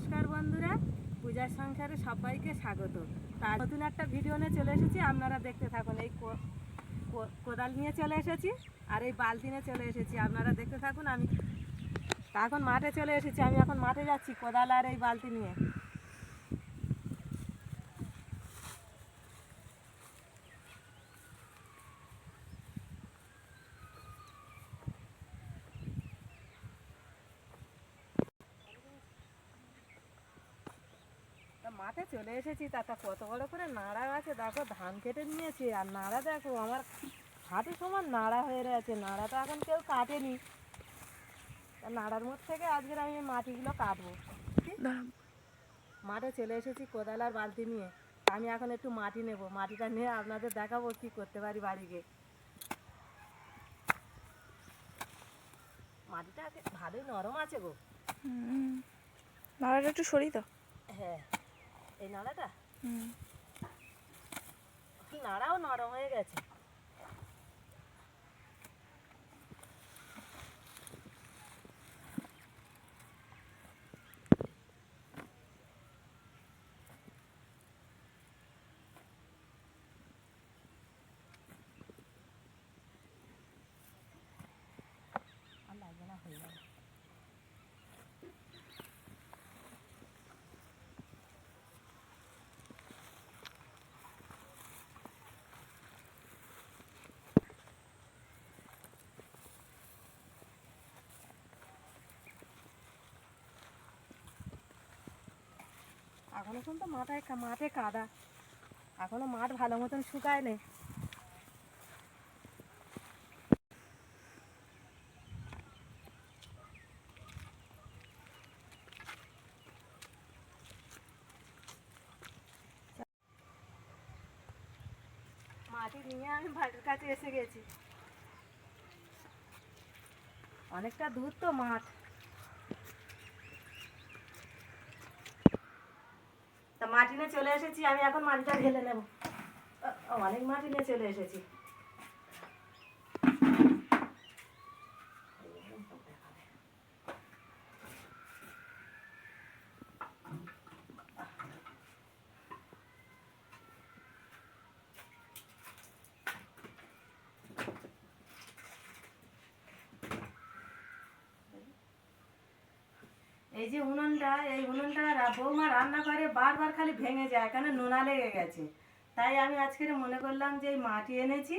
নমস্কার বন্ধুরা, পূজার সংসারে সবাইকে স্বাগত। তার নতুন একটা ভিডিও নিয়ে চলে এসেছি, আপনারা দেখতে থাকুন, এই কোদাল নিয়ে চলে এসেছি আর এই বালতি নিয়ে চলে এসেছি, আপনারা দেখতে থাকুন, আমি এখন মাঠে চলে এসেছি, আমি এখন মাঠে যাচ্ছি কোদাল আর এই বালতি নিয়ে তা মাঠে চলে এসেছি তাতে কত বড় করে নাড়া আছে দেখো ধান কেটে নিয়েছে আর নাড়া দেখো আমার হাতে সমান নাড়া হয়ে রয়েছে নাড়াটা এখন কেউ কাটেনি। নাড়ার মধ্যে থেকে আজকের আমি মাটিগুলো কাটবো। মাঠে চলে এসেছি কোদাল আর বালতি নিয়ে আমি এখন একটু মাটি নেব মাটিটা নিয়ে আপনাদের দেখাবো কি করতে পারি বাড়িকে মাটিটা ভালোই নরম আছে গো। নাড়াটা একটু সরি তো হ্যাঁ। এই নাড়াটা নাড়াও নরম হয়ে গেছে লাগবে না হয়ে যাবে এখনও কিন্তু মাথায় মাঠে কাদা। এখনও মাঠ ভালো মতন শুকায় নেই মাটি নিয়ে আমি বাড়ির কাছে এসে গেছি। অনেকটা দূর তো মাঠ তা মাটি নিয়ে চলে এসেছি আমি এখন মাটিটা ঢেলে নেব। অনেক মাটি নিয়ে চলে এসেছি। এই যে উনুনটা, এই উনুনটা বৌমা রান্না করে বারবার খালি ভেঙে যায়, কেন নোনা লেগে গেছে। তাই আমি আজকে মনে করলাম যে এই মাটি এনেছি,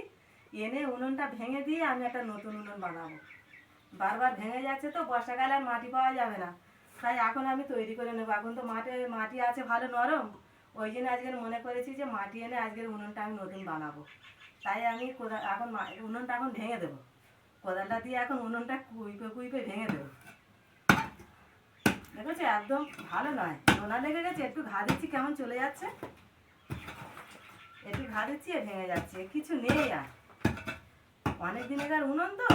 এনে উনুনটা ভেঙে দিয়ে আমি একটা নতুন উনুন বানাবো। বারবার ভেঙে যাচ্ছে তো, বর্ষাকালে আর মাটি পাওয়া যাবে না। তাই এখন আমি তৈরি করে নেব। এখন তো মাঠে, মাটি আছে ভালো নরম, ওই জন্য আজকের মনে করেছি যে মাটি এনে আজকের উনুনটা আমি নতুন বানাবো। তাই আমি কোদা এখন উনুনটা এখন ভেঙে দেবো। কোদালটা দিয়ে এখন উনুনটা কুইপে কুইপে ভেঙে দেবো। দেখেছ? একদম ভালো নয়। নোনা লেগে গেছে, একটু ঘা দিচ্ছি, কেমন চলে যাচ্ছে? একটু ঘা দিচ্ছি ভেঙে যাচ্ছে কিছু নেই আর। অনেক দিনের উনুন তো।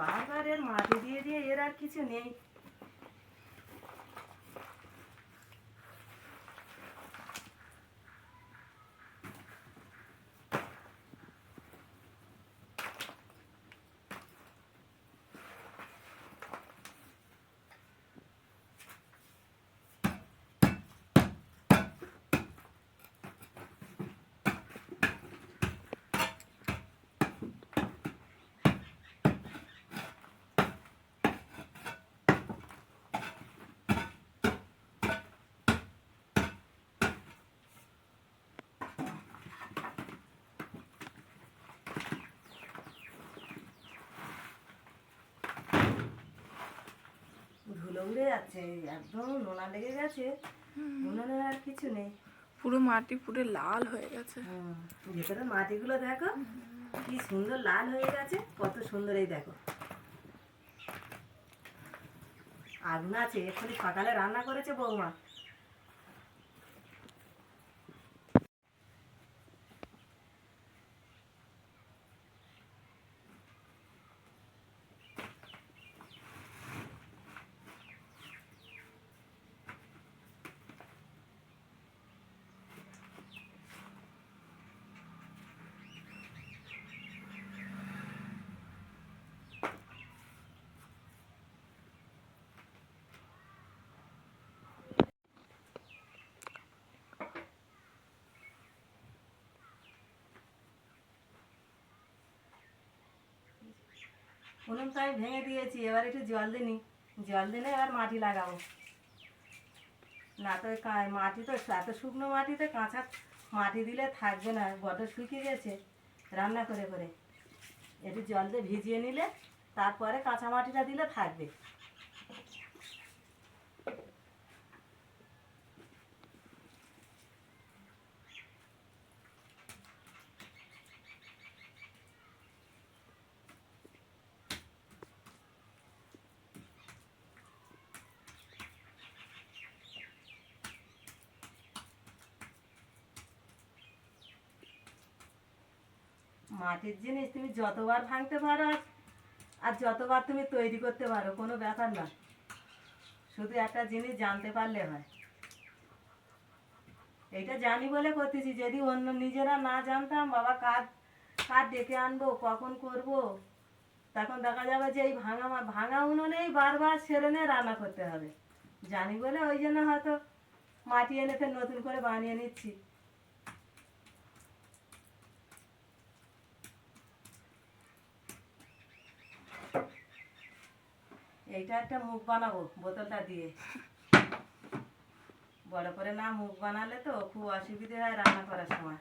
বারবার এর মাটি দিয়ে দিয়ে এর আর কিছু নেই। ধুলো উড়ে যাচ্ছে একদম নোনা লেগে গেছে উনুনের আর কিছু নেই। পুরো মাটি পুরো লাল হয়ে গেছে। ভেতরে মাটিগুলো দেখো কি সুন্দর লাল হয়ে গেছে কত সুন্দর এই দেখো। আগুন আছে এক্ষুনি সকালে রান্না করেছে বৌমা। উনুনটা আমি ভেঙে দিয়েছি, এবার একটু জল দিনি জল দিলে এবার মাটি লাগাবো। না তো মাটি তো, এত শুকনো মাটিতে কাঁচা মাটি দিলে থাকবে না বড্ড শুকিয়ে গেছে রান্না করে করে। একটু জল দিয়ে ভিজিয়ে নিলে তারপরে কাঁচা মাটিটা দিলে থাকবে। মাটির জিনিস তুমি যতবার ভাঙতে পারো আর- যতবার তুমি তৈরি করতে পারো, কোনো ব্যাপার না। শুধু একটা জিনিস জানতে পারলে হয়। এইটা জানি বলে করতেছি, যদি অন্য নিজেরা না জানতাম, বাবা কার কার ডেকে আনব, কখন করব? তখন দেখা যাবে যে এই ভাঙা ভাঙা উনুনেই বারবার সেরেনে রান্না করতে হবে। জানি বলে ওই জন্য হয়তো মাটি এনে ফের নতুন করে বানিয়ে নিচ্ছি। এইটা একটা মুখ বানাবো, বোতলটা দিয়ে। বড় করে না, মুখ বানালে তো খুব অসুবিধে হয় রান্না করার সময়।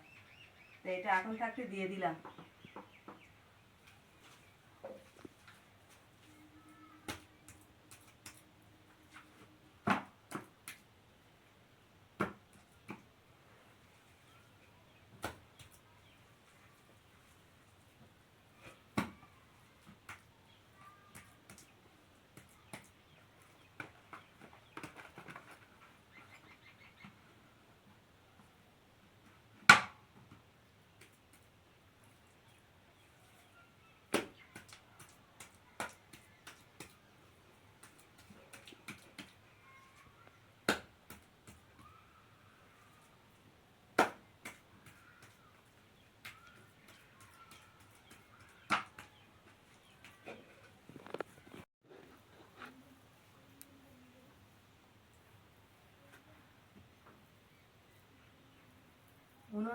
তো এটা এখন থাকতে দিয়ে দিলাম।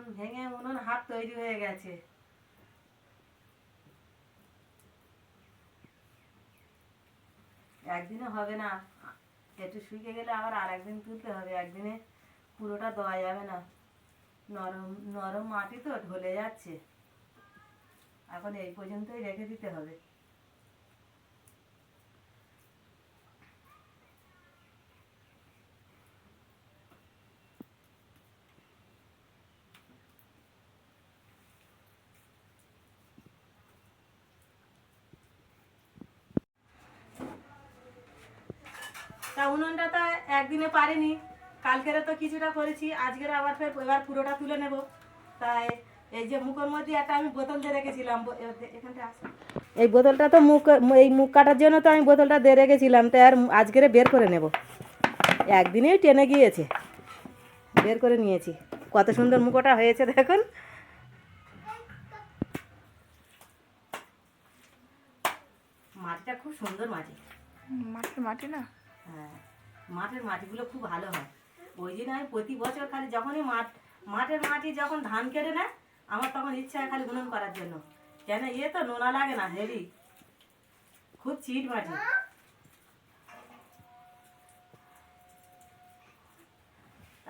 উনুন ভেঙে উনুন হাত তৈরি হয়ে গেছে। একদিনে হবে না, একটু শুকিয়ে গেলে আবার আর একদিন তুলতে হবে, একদিনে পুরোটা দেওয়া যাবে না। নরম নরম মাটি তো ঢলে যাচ্ছে। এখন এই পর্যন্তই রেখে দিতে হবে। তা উনুনটা তো একদিনে পারিনি। কালকের তো কিছুটা করেছি আজকের আবার ফের এবার পুরোটা তুলে নেব। তাই এই যে মুখের মধ্যে একটা আমি বোতল দিয়ে রেখেছিলাম এখানটা। এই বোতলটা তো মুখ, এই মুখ কাটার জন্য তো আমি বোতলটা দিয়ে রেখেছিলাম, তাই আর আজকের বের করে নেব। একদিনেই টেনে গিয়েছে, বের করে নিয়েছি। কত সুন্দর মুখোটা হয়েছে দেখুন। মাটিটা খুব সুন্দর মাটি। মাটির মাটি না? হ্যাঁ মাঠের মাটিগুলো খুব ভালো হয়। ওই জন্য আমি প্রতি বছর খালি যখনই মাঠ, মাঠের মাটি যখন ধান কেটে নেয়, আমার তখন ইচ্ছা খালি উনুন করার জন্য। কেন ইয়ে তো নোনা লাগে না, হেভি। খুব চিট মাটি।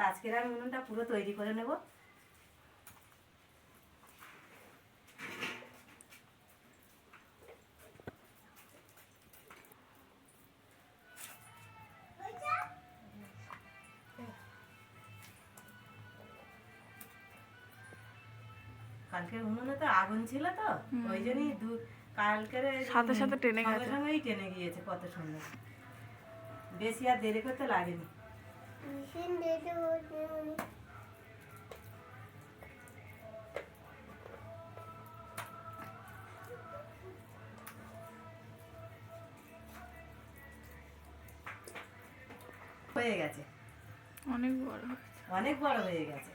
আজকের আমি উনুনটা পুরো তৈরি করে নেব। কালকের উনুনে তো আগুন ছিল তো ওই জন্যই দু কালকের সাথে সাথে টেনে গেছে। সঙ্গেই টেনে গিয়েছে কত সুন্দর বেশি আর দেরি করতে লাগেনি। হয়ে গেছে। অনেক বড় অনেক বড় হয়ে গেছে।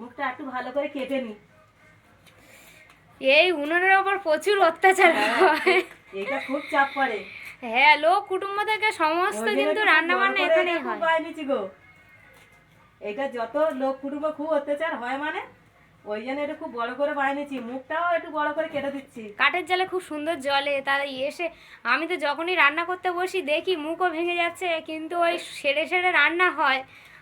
মুখটা একটু ভালো করে কেটে নি। এই উনুনের ওপর প্রচুর অত্যাচার হয় এটা খুব চাপ পড়ে। হ্যাঁ লোক কুটুম্ব থেকে সমস্ত কিন্তু রান্না বান্না খুব হয়। গো এটা যত লোক কুটুম্ব খুব অত্যাচার হয় মানে ওই জন্য এটা খুব বড় করে বানিয়েছি মুখটাও একটু বড় করে কেটে দিচ্ছি। কাঠের জালে খুব সুন্দর জলে তাই এসে আমি তো যখনই রান্না করতে বসি দেখি মুখও ভেঙে যাচ্ছে কিন্তু ওই সেরে সেরে রান্না হয়।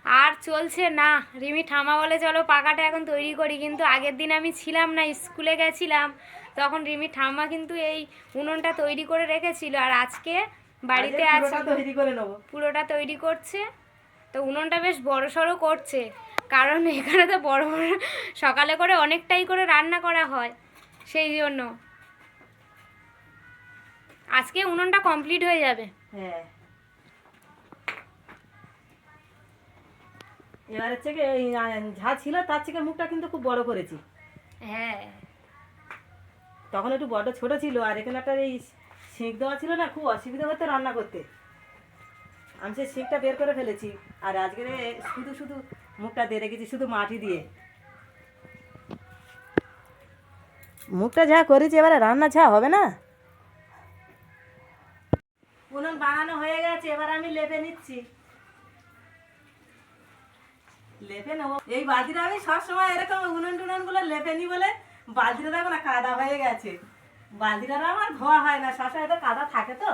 আর চলছে না। রিমি ঠামা বলে চলো পাকাটা এখন তৈরি করি। কিন্তু আগের দিন আমি ছিলাম না স্কুলে গেছিলাম। তখন রিমি ঠাম্মা কিন্তু এই উনুনটা তৈরি করে রেখেছিল। আর আজকে বাড়িতে আছে। পুরোটা তৈরি করছে। তো উনুনটা বেশ বড় সড়ো করছে। কারণ এখানে তো বড় বড় সকালে করে অনেকটাই করে রান্না করা হয়। সেই জন্য। আজকে উনুনটা কমপ্লিট হয়ে যাবে। হ্যাঁ। এবার হচ্ছে কি যা ছিল তার থেকে মুখটা কিন্তু খুব বড় করেছি। হ্যাঁ। তখন একটু বড় ছোট ছিল আর এখানে একটা এই শিক দেওয়া ছিল না খুব অসুবিধা হতো রান্না করতে। আমি সেই শিকটা বের করে ফেলেছি আর আজকে শুধু শুধু মুখটা দিয়ে রেখেছি শুধু মাটি দিয়ে। মুখটা যা করেছি এবারে রান্না যা হবে না? উনুন বানানো হয়ে গেছে এবার আমি লেপে নিচ্ছি। লেপে নেব। এই বালতিটা আমি সবসময় এরকম উনুন টুনুনগুলো লেপে নি বলে বালতিটা দেখো না কাদা হয়ে গেছে। বালতিটা আমার ধোয়া হয় না, সবসময় তো কাদা থাকে তো।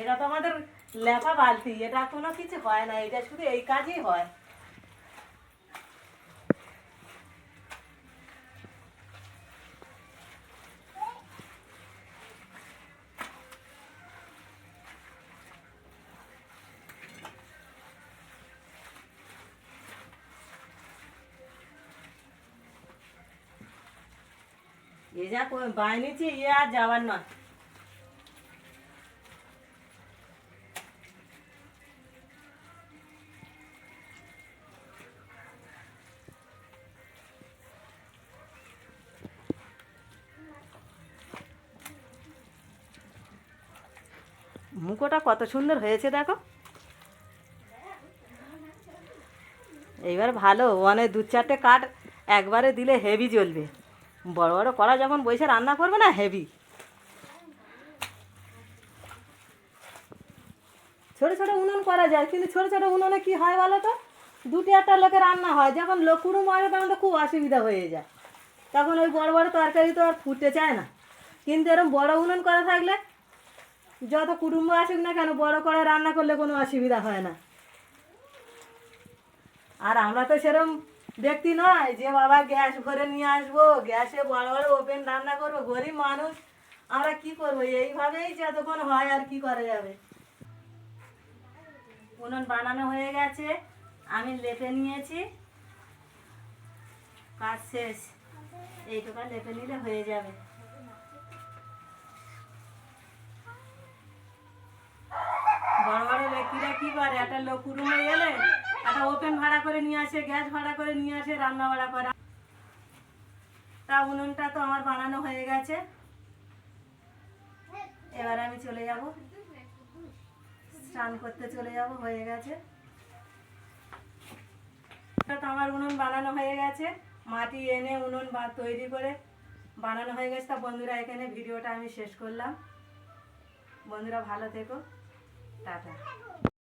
এটা তো আমাদের লেপা বালতি, এটা কোনো কিছু হয় না, এটা শুধু এই কাজই হয়। ক- বানিয়েছি ইয়ে আর যাওয়ার নয়। মুখোটা কত সুন্দর হয়েছে, দেখো। এইবার ভালো মানে দু চারটে কাঠ একবারে দিলে হেভি জ্বলবে। বড় বড় কড়া যখন বসে রান্না করবে না হেভি। ছোট ছোট উনুন করা যায়, কিন্তু ছোট ছোট উনুনে কি হয় বলো তো? দুটি একটা লোকে রান্না হয়, যখন লোক কুড়ুম হয় তখন তো খুব অসুবিধা হয়ে যায়। তখন ওই বড় বড় তরকারি তো আর ফুটতে চায় না। কিন্তু এরকম বড় উনুন করা থাকলে যত কুটুম্ব আসুক না কেন, বড় করে রান্না করলে কোনো অসুবিধা হয় না। আর আমরা তো সেরকম ব্যক্তি নয় যে বাবা গ্যাস ভরে নিয়ে আসব, গ্যাসে বড় বড় ওপেন রান্না করব, গরিব মানুষ, আমরা কি করব? এইভাবেই যতক্ষণ হয় আর কি করা যাবে? উনুন বানানো হয়ে গেছে, আমি লেপে নিয়েছি। কাজ শেষ। এইটুকা লেপে নিলে হয়ে যাবে। বড় বড় ব্যক্তিরা কি করে? একটা লোক রুমে এলে একটা ওপেন ভাড়া করে নিয়ে আসে, গ্যাস ভাড়া করে নিয়ে আসে, রান্না বাড়া করা। তা উনুনটা তো আমার বানানো হয়ে গেছে। এবার আমি চলে যাব। স্নান করতে চলে যাব, হয়ে গেছে। তো আমার উনুন বানানো হয়ে গেছে। মাটি এনে উনুন বা তৈরি করে বানানো হয়ে গেছে। তা বন্ধুরা, এখানে ভিডিওটা আমি শেষ করলাম। বন্ধুরা, ভালো থেকো। টাটা।